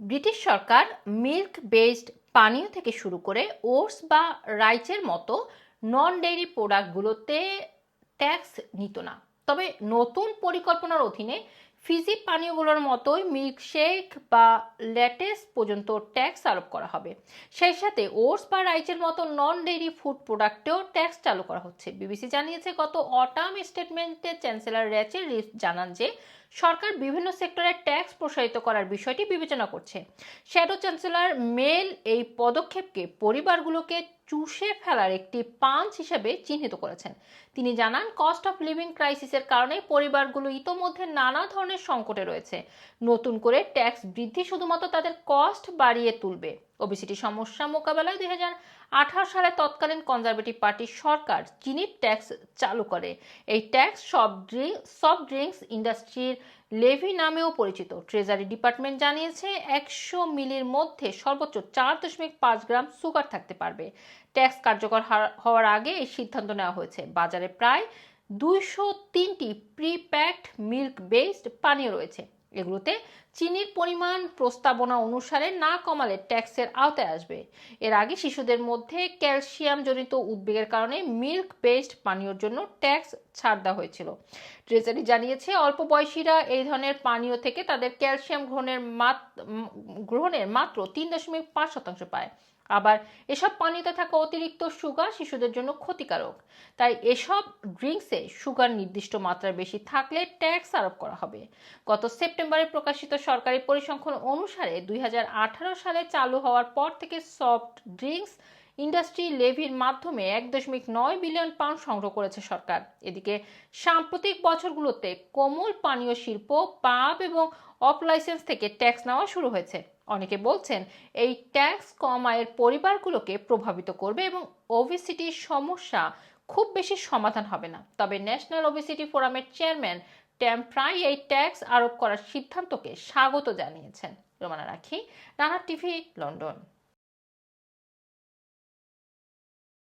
British সরকার milk based পানীয় থেকে শুরু করে ওটস বা রাইচের মতো নন ডেইরি প্রোডাক্টগুলোতে ট্যাক্স নিত না। তবে নতুন পরিকল্পনার অধীনে ফিজি পানীয়গুলোর মতোই মিল্কশেক বা ল্যাটেস পর্যন্ত ট্যাক্স আরোপ করা হবে। সেই সাথে ওটস বা রাইচের মতো নন ডেইরি ফুড প্রোডাক্টেও ট্যাক্স চালু করা হচ্ছে। বিবিসি জানিয়েছে, গত অটাম স্টেটমেন্টে চ্যান্সেলর র্যাচেল রিফ জানান যে, সরকার বিভিন্ন সেক্টরে ট্যাক্স প্রসারিত করার বিষয়টি বিবেচনা করছে। শ্যাডো চ্যান্সেলর মেল এই পদক্ষেপকে পরিবারগুলোকে চুষে ফেলার একটি পাঞ্চ হিসেবে চিহ্নিত করেছেন। তিনি জানান কস্ট অফ লিভিং ক্রাইসিসের কারণে পরিবারগুলো ইতোমধ্যে নানা ধরনের সংকটে রয়েছে। নতুন করে ট্যাক্স বৃদ্ধি শুধুমাত্র তাদের কস্ট বাড়িয়ে তুলবে। ওবিসিটি সমস্যা মোকাবেলায় দুই হাজার আঠারো সালে তৎকালীন কনজারভেটিভ পার্টির সরকার চিনির ট্যাক্স চালু করে। এই tax soft drink soft drinks ইন্ডাস্ট্রির লেভি নামেও পরিচিত। ট্রেজারি ডিপার্টমেন্ট জানিয়েছে একশো মিলির মধ্যে সর্বোচ্চ চার দশমিক পাঁচ গ্রাম সুগার থাকতে পারবে। ট্যাক্স কার্যকর হওয়ার আগে এই সিদ্ধান্ত নেওয়া হয়েছে। বাজারে প্রায় দুইশো তিনটি প্রিপ্যাকড মিল্ক বেসড পানীয় রয়েছে। এগুলোতে চিনির পরিমাণ প্রস্তাবনা অনুসারে না কমালে ট্যাক্সের আওতায় আসবে। এর আগে শিশুদের মধ্যে ক্যালসিয়াম জনিত উদ্বেগের কারণে মিল্ক বেসড পানীয়র জন্য ট্যাক্স ছাড় দেওয়া হয়েছিল। ট্রেজারি জানিয়েছে, অল্প বয়সীরা এই ধরনের পানীয় থেকে তাদের ক্যালসিয়াম গ্রহণের গ্রহণের মাত্র তিন দশমিক পাঁচ শতাংশ পায়। আবার এসব পানিতে থাকা অতিরিক্ত সুগার শিশুদের জন্য ক্ষতিকারক। তাই এসব ড্রিঙ্কসে সুগার নির্দিষ্ট মাত্রা বেশি থাকলে ট্যাক্স আরোপ করা হবে। গত সেপ্টেম্বরে প্রকাশিত সরকারি পরিসংখ্যান অনুসারে দুই হাজার আঠারো সালে চালু হওয়ার পর থেকে সফট ড্রিঙ্কস ইন্ডাস্ট্রি লেভির মাধ্যমে এক দশমিক নয় বিলিয়ন পাউন্ড সংগ্রহ করেছে সরকার। এদিকে সাম্প্রতিক বছরগুলোতে কোমল পানীয় শিল্প, পাব এবং অফ লাইসেন্স থেকে ট্যাক্স নেওয়া শুরু হয়েছে। অনেকে বলছেন এই ট্যাক্স কম আয়ের পরিবারগুলোকে প্রভাবিত করবে এবং ওবিসিটির সমস্যা খুব বেশি সমাধান হবে না। তবে ন্যাশনাল ওবিসিটি ফোরামের চেয়ারম্যান ট্যাম প্রায় এই ট্যাক্স আরোপ করার সিদ্ধান্তকে স্বাগত জানিয়েছেন। রোমানা রাখি রানা টিভি, লন্ডন।